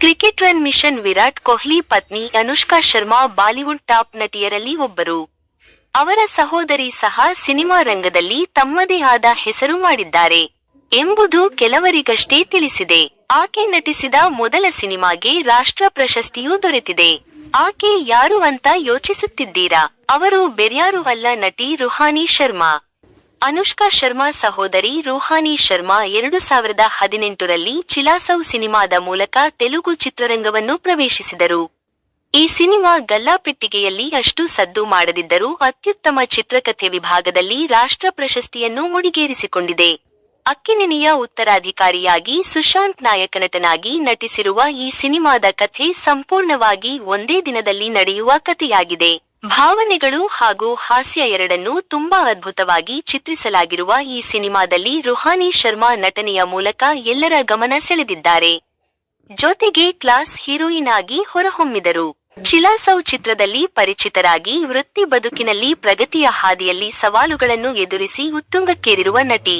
Cricket run machine Virat Kohli ಪತ್ನಿ Anushka Sharma Bollywood top ನಟಿಯರಲ್ಲಿ ಒಬ್ಬರು. ಅವರ ಸಹೋದರಿ ಸಹ ಸಿನಿಮಾ ರಂಗದಲ್ಲಿ ತಮ್ಮದೇ ಆದ ಹೆಸರು ಮಾಡಿದ್ದಾರೆ ಎಂಬುದು ಕೆಲವರಿಗಷ್ಟೇ ತಿಳಿಸಿದೆ. ಆಕೆ ನಟಿಸಿದ ಮೊದಲ ಸಿನಿಮಾಗೆ ರಾಷ್ಟ್ರ ಪ್ರಶಸ್ತಿಯೂ ದೊರೆತಿದೆ. ಆಕೆ ಯಾರು ಅಂತ ಯೋಚಿಸುತ್ತಿದ್ದೀರಾ? ಅವರು ಬೆರ್ಯಾರು ಅಲ್ಲ ನಟಿ ರುಹಾನಿ ಶರ್ಮಾ. ಅನುಷ್ಕಾ ಶರ್ಮಾ ಸಹೋದರಿ ರೋಹಾನಿ ಶರ್ಮಾ ಎರಡು ಸಾವಿರದ ಹದಿನೆಂಟರಲ್ಲಿ ಚಿಲಾಸೌ ಸಿನಿಮಾದ ಮೂಲಕ ತೆಲುಗು ಚಿತ್ರರಂಗವನ್ನು ಪ್ರವೇಶಿಸಿದರು. ಈ ಸಿನಿಮಾ ಗಲ್ಲಾಪೆಟ್ಟಿಗೆಯಲ್ಲಿ ಅಷ್ಟು ಸದ್ದು ಮಾಡದಿದ್ದರೂ ಅತ್ಯುತ್ತಮ ಚಿತ್ರಕಥೆ ವಿಭಾಗದಲ್ಲಿ ರಾಷ್ಟ್ರ ಪ್ರಶಸ್ತಿಯನ್ನು ಮುಡಿಗೇರಿಸಿಕೊಂಡಿದೆ. ಅಕ್ಕಿನೆನೆಯ ಉತ್ತರಾಧಿಕಾರಿಯಾಗಿ ಸುಶಾಂತ್ ನಾಯಕ ನಟನಾಗಿ ನಟಿಸಿರುವ ಈ ಸಿನಿಮಾದ ಕಥೆ ಸಂಪೂರ್ಣವಾಗಿ ಒಂದೇ ದಿನದಲ್ಲಿ ನಡೆಯುವ ಕಥೆಯಾಗಿದೆ. ಭಾವನೆಗಳು ಹಾಗೂ ಹಾಸ್ಯ ಎರಡನ್ನೂ ತುಂಬಾ ಅದ್ಭುತವಾಗಿ ಚಿತ್ರಿಸಲಾಗಿರುವ ಈ ಸಿನಿಮಾದಲ್ಲಿ ರುಹಾನಿ ಶರ್ಮಾ ನಟನೆಯ ಮೂಲಕ ಎಲ್ಲರ ಗಮನ ಸೆಳೆದಿದ್ದಾರೆ. ಜೊತೆಗೆ ಕ್ಲಾಸ್ ಹೀರೋಯಿನ್ ಆಗಿ ಹೊರಹೊಮ್ಮಿದರು. ಚಿಲಾಸೌ ಚಿತ್ರದಲ್ಲಿ ಪರಿಚಿತರಾಗಿ ವೃತ್ತಿ ಬದುಕಿನಲ್ಲಿ ಪ್ರಗತಿಯ ಹಾದಿಯಲ್ಲಿ ಸವಾಲುಗಳನ್ನು ಎದುರಿಸಿ ಉತ್ತುಂಗಕ್ಕೇರಿರುವ ನಟಿ.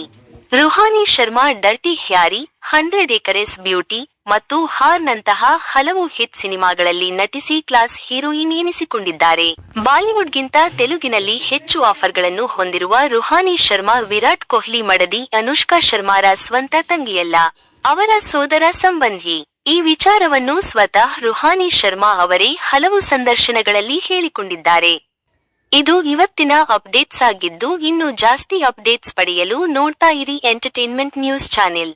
Ruhani Sharma dirty Hari, hundred acres beauty ಮತ್ತು ಹಾರ್ ನಂತಹ ಹಲವು ಹಿಟ್ ಸಿನಿಮಾಗಳಲ್ಲಿ ನಟಿಸಿ ಕ್ಲಾಸ್ ಹೀರೋಯಿನ್ ಎನಿಸಿಕೊಂಡಿದ್ದಾರೆ. ಬಾಲಿವುಡ್ಗಿಂತ ತೆಲುಗಿನಲ್ಲಿ ಹೆಚ್ಚು ಆಫರ್ಗಳನ್ನು ಹೊಂದಿರುವ ರುಹಾನಿ ಶರ್ಮಾ, ವಿರಾಟ್ ಕೊಹ್ಲಿ ಮಡದಿ, ಅನುಷ್ಕಾ ಶರ್ಮಾರ ಸ್ವಂತ ತಂಗಿಯಲ್ಲ, ಅವರ ಸೋದರ ಸಂಬಂಧಿ. ಈ ವಿಚಾರವನ್ನು ಸ್ವತಃ ರುಹಾನಿ ಶರ್ಮಾ ಅವರೇ ಹಲವು ಸಂದರ್ಶನಗಳಲ್ಲಿ ಹೇಳಿಕೊಂಡಿದ್ದಾರೆ. ಇದು ಇವತ್ತಿನ ಅಪ್ಡೇಟ್ಸ್ ಆಗಿದ್ದು ಇನ್ನು ಜಾಸ್ತಿ ಅಪ್ಡೇಟ್ಸ್ ಪಡೆಯಲು ನೋಡ್ತಾ ಇರಿ ಎಂಟರ್ಟೈನ್ಮೆಂಟ್ ನ್ಯೂಸ್ ಚಾನೆಲ್